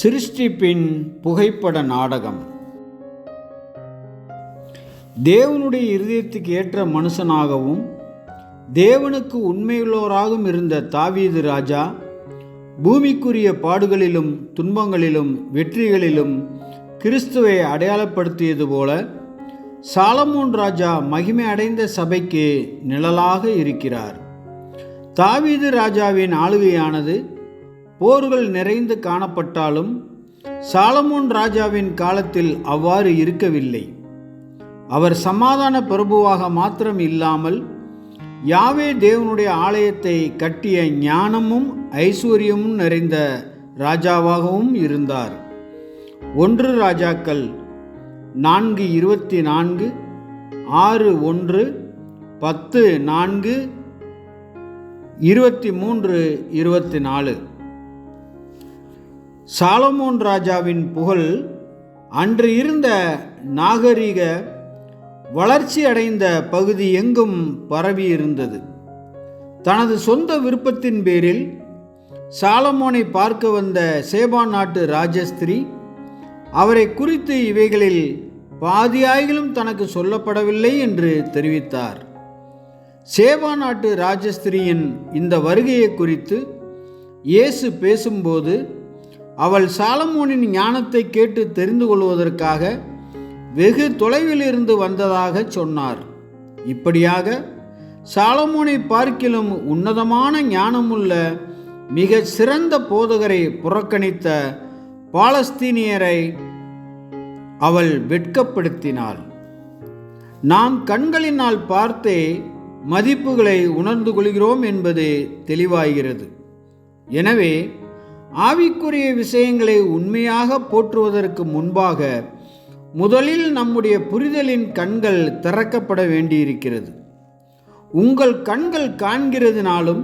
சிருஷ்டிப்பின் புகைப்பட நாடகம். தேவனுடைய இருதயத்துக்கு ஏற்ற மனுஷனாகவும் தேவனுக்கு உண்மையுள்ளோராகவும் இருந்த தாவீது ராஜா பூமிக்குரிய பாடுகளிலும் துன்பங்களிலும் வெற்றிகளிலும் கிறிஸ்துவை அடையாளப்படுத்தியது போல சாலமோன் ராஜா மகிமை அடைந்த சபைக்கு நிழலாக இருக்கிறார். தாவீது ராஜாவின் ஆளுகையானது போர்கள் நிறைந்து காணப்பட்டாலும் சாலமோன் ராஜாவின் காலத்தில் அவ்வாறு இருக்கவில்லை. அவர் சமாதான பிரபுவாக மாத்திரம் இல்லாமல் யாவே தேவனுடைய ஆலயத்தை கட்டிய ஞானமும் ஐஸ்வர்யமும் நிறைந்த ராஜாவாகவும் இருந்தார். ஒன்று ராஜாக்கள் நான்கு இருபத்தி நான்கு ஆறு ஒன்று பத்து நான்கு இருபத்தி மூன்று இருபத்தி நாலு. சாலமோன் ராஜாவின் புகழ் அன்று இருந்த நாகரிக வளர்ச்சி அடைந்த பகுதி எங்கும் பரவி இருந்தது. தனது சொந்த விருப்பத்தின் பேரில் சாலமோனை பார்க்க வந்த சேபா நாட்டு ராஜஸ்திரி அவரை குறித்து இவைகளில் பாதியாயிலும் தனக்கு சொல்லப்படவில்லை என்று தெரிவித்தார். சேபா நாட்டு ராஜஸ்திரியின் இந்த வருகையை குறித்து இயேசு பேசும்போது அவள் சாலமோனின் ஞானத்தை கேட்டு தெரிந்து கொள்வதற்காக வெகு தொலைவில் இருந்து வந்ததாக சொன்னார். இப்படியாக சாலமோனை பார்க்கிலும் உன்னதமான ஞானமுள்ள மிக சிறந்த போதகரை புறக்கணித்த பாலஸ்தீனியரை அவள் வெட்கப்படுத்தினாள். நாம் கண்களினால் பார்த்தே மதிப்புகளை உணர்ந்து கொள்கிறோம் என்பது தெளிவாகிறது. எனவே ஆவிக்குரிய விஷயங்களை உண்மையாக போற்றுவதற்கு முன்பாக முதலில் நம்முடைய புரிதலின் கண்கள் திறக்கப்பட வேண்டியிருக்கிறது. உங்கள் கண்கள் காண்கிறதுனாலும்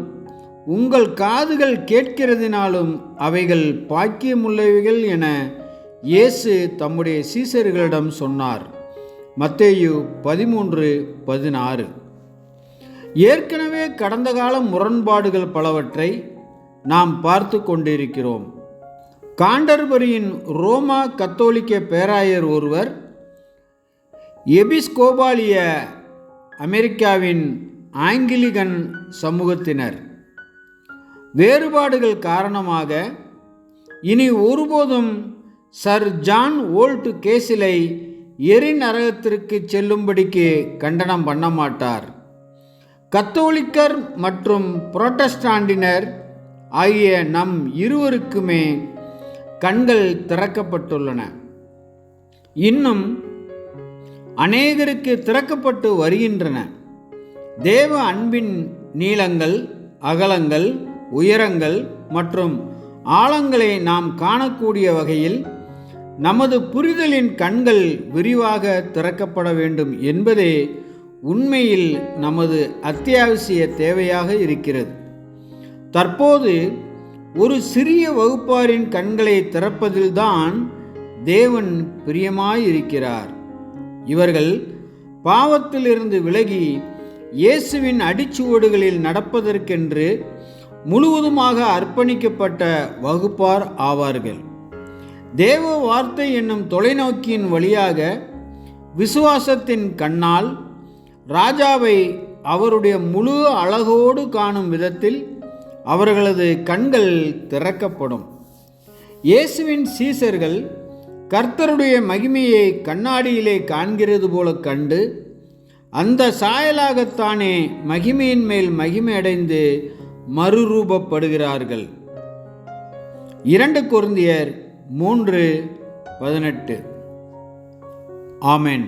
உங்கள் காதுகள் கேட்கிறதினாலும் அவைகள் பாக்கியமுள்ளவைகள் என இயேசு தம்முடைய சீசர்களிடம் சொன்னார். மத்தேயு பதிமூன்று பதினாறு. ஏற்கனவே கடந்த கால முரண்பாடுகள் பலவற்றை நாம் பார்த்து கொண்டிருக்கிறோம். காண்டர்பரியின் ரோமா கத்தோலிக்க பேராயர் ஒருவர் எபிஸ்கோபாலிய அமெரிக்காவின் ஆங்கிலிகன் சமூகத்தினர். வேறுபாடுகள் காரணமாக இனி ஒருபோதும் சர் ஜான் ஓல்ட் கேசிலை எரிநரகத்திற்கு செல்லும்படிக்கு கண்டனம் பண்ண மாட்டார். கத்தோலிக்கர் மற்றும் புரொட்டஸ்டாண்டினர் ஆகிய நம் இருவருக்குமே கண்கள் திறக்கப்பட்டுள்ளன. இன்னும் அநேகருக்கு திறக்கப்பட்டு வருகின்றன. தேவ அன்பின் நீளங்கள் அகலங்கள் உயரங்கள் மற்றும் ஆழங்களை நாம் காணக்கூடிய வகையில் நமது புரிதலின் கண்கள் விரிவாக திறக்கப்பட வேண்டும் என்பதே உண்மையில் நமது அத்தியாவசிய தேவையாக இருக்கிறது. தற்போது ஒரு சிறிய வகுப்பாரின் கண்களை திறப்பதில்தான் தேவன் பிரியமாயிருக்கிறார். இவர்கள் பாவத்திலிருந்து விலகி இயேசுவின் அடிச்சுவடுகளில் நடப்பதற்கென்று முழுவதுமாக அர்ப்பணிக்கப்பட்ட வகுப்பார் ஆவார்கள். தேவ வார்த்தை என்னும் தொலைநோக்கியின் வழியாக விசுவாசத்தின் கண்ணால் ராஜாவை அவருடைய முழு அழகோடு காணும் விதத்தில் அவர்களது கண்கள் திறக்கப்படும். இயேசுவின் சீசர்கள் கர்த்தருடைய மகிமையை கண்ணாடியிலே காண்கிறது போல கண்டு அந்த சாயலாகத்தானே மகிமையின் மேல் மகிமை அடைந்து மறுரூபப்படுகிறார்கள். இரண்டு குருந்தியர் மூன்று பதினெட்டு. ஆமென்.